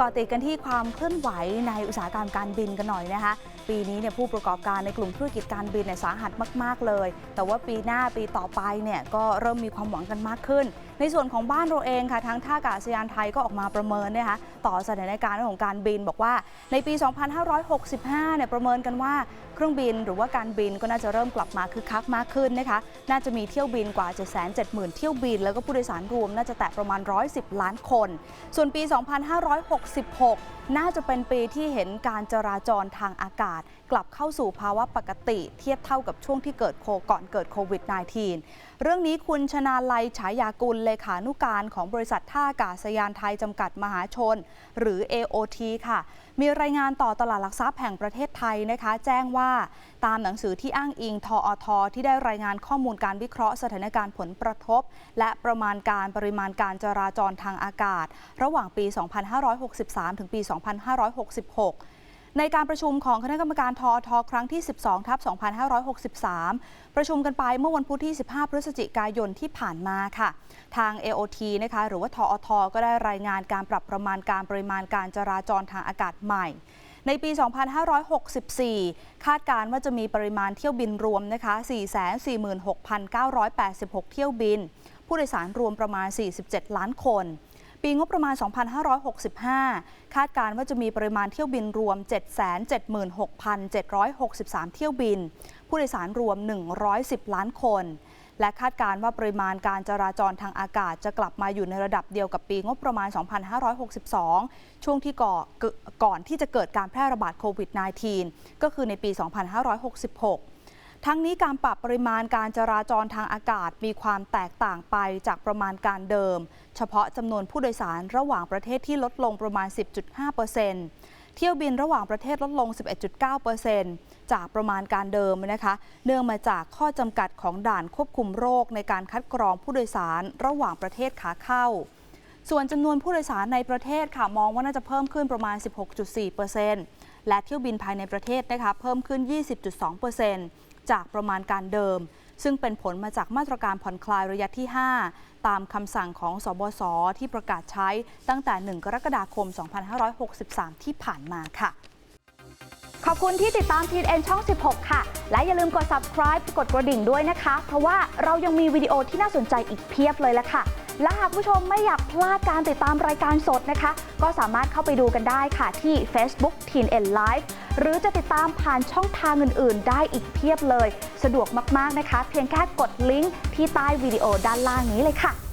ก่อติดกันที่ความเคลื่อนไหวในอุตสาหกรรมการบินกันหน่อยนะคะ ปีนี้เนี่ยผู้ประกอบการในกลุ่มธุรกิจการบินเนี่ยสาหัสมาก ๆ เลย แต่ว่าปีหน้าปีต่อไปเนี่ยก็เริ่มมีความหวังกันมากขึ้น ในส่วนของบ้านเราเองค่ะทั้งท่าอากาศยานไทยก็ออกมาประเมินนะคะต่อสถานการณ์ของการบินบอกว่าในปี 2565 เนี่ยประเมินกันว่าเครื่องบินหรือว่าการบินก็น่าจะเริ่มกลับมาคึกคักมากขึ้นนะคะ น่าจะมีเที่ยวบินกว่า 770,000 เที่ยวบิน แล้วก็ผู้โดยสารรวมน่าจะแตะประมาณ 110 ล้านคน ส่วนปี 2566 น่าจะเป็นปีที่เห็นการจราจรทางอากาศกลับเข้าสู่ภาวะปกติเทียบเท่ากับช่วงที่เกิดโคก่อนเกิดโควิด -19 เรื่องนี้คุณชนาลัยฉายากุลเลขานุการของบริษัทท่าอากาศยานไทยจำกัดมหาชน หรือ AOT ค่ะ มีรายงานต่อตลาดหลักทรัพย์แห่งประเทศไทยนะคะ แจ้งว่าตามหนังสือที่อ้างอิงทออทที่ได้รายงานข้อมูลการวิเคราะห์สถานการณ์ผลกระทบ และประมาณการปริมาณการจราจรทางอากาศ ระหว่างปี 2563 ถึงปี 2566 ในการประชุมของคณะกรรมการทอทครั้งที่ 12ทับ2563 ประชุมกันไปเมื่อวันพุธที่ 15 พฤศจิกายนที่ผ่านมาค่ะ ทาง AOT นะคะหรือว่าทอทก็ได้รายงานการปรับประมาณการปริมาณการจราจรทางอากาศใหม่ในปี 2564 คาดการณ์ว่าจะมีปริมาณเที่ยวบินรวมนะคะ 446,986 เที่ยวบิน ผู้โดยสารรวมประมาณ 47 ล้านคน ปีงบประมาณ 2565 คาดการณ์ว่าจะมีปริมาณเที่ยวบินรวม 776,763 เที่ยวบิน ผู้โดยสารรวม 110 ล้านคน และคาดการณ์ว่าปริมาณการจราจรทางอากาศจะกลับมาอยู่ในระดับเดียวกับปีงบประมาณ 2562 ช่วงที่ก่อก่อนที่จะเกิดการแพร่ระบาดโควิด -19 ก็คือในปี 2566 ทั้งนี้การปรับปริมาณการจราจรทางอากาศมีความแตกต่างไปจากประมาณการเดิม เฉพาะจำนวนผู้โดยสารระหว่างประเทศที่ลดลงประมาณ 10.5%เที่ยวบินระหว่างประเทศลดลง 11.9%จากประมาณการเดิมนะคะ เนื่องมาจากข้อจำกัดของด่านควบคุมโรคในการคัดกรองผู้โดยสารระหว่างประเทศขาเข้า ส่วนจำนวนผู้โดยสารในประเทศค่ะมองว่าน่าจะเพิ่มขึ้นประมาณ 16.4%และเที่ยวบินภายในประเทศนะคะเพิ่มขึ้น 20.2% จากประมาณการเดิม ซึ่งเป็นผลมาจากมาตรการผ่อนคลายระยะที่ 5 ตามคำสั่งของสบสที่ประกาศใช้ตั้งแต่ 1 กรกฎาคม 2563 ที่ผ่านมาค่ะ ขอบคุณที่ติดตาม TN ช่อง 16 ค่ะ และอย่าลืมกด subscribe กดกระดิ่งด้วยนะคะ เพราะว่าเรายังมีวิดีโอที่น่าสนใจอีกเพียบเลยละค่ะ และหากผู้ชมไม่อยากพลาดการติดตามรายการสดนะคะ ก็สามารถเข้าไปดูกันได้ค่ะที่ Facebook TN Live หรือจะติดตามผ่านช่องทางอื่น ๆ ได้อีกเพียบเลย สะดวกมาก ๆ นะคะ เพียงแค่กดลิงก์ที่ใต้วิดีโอด้านล่างนี้เลยค่ะ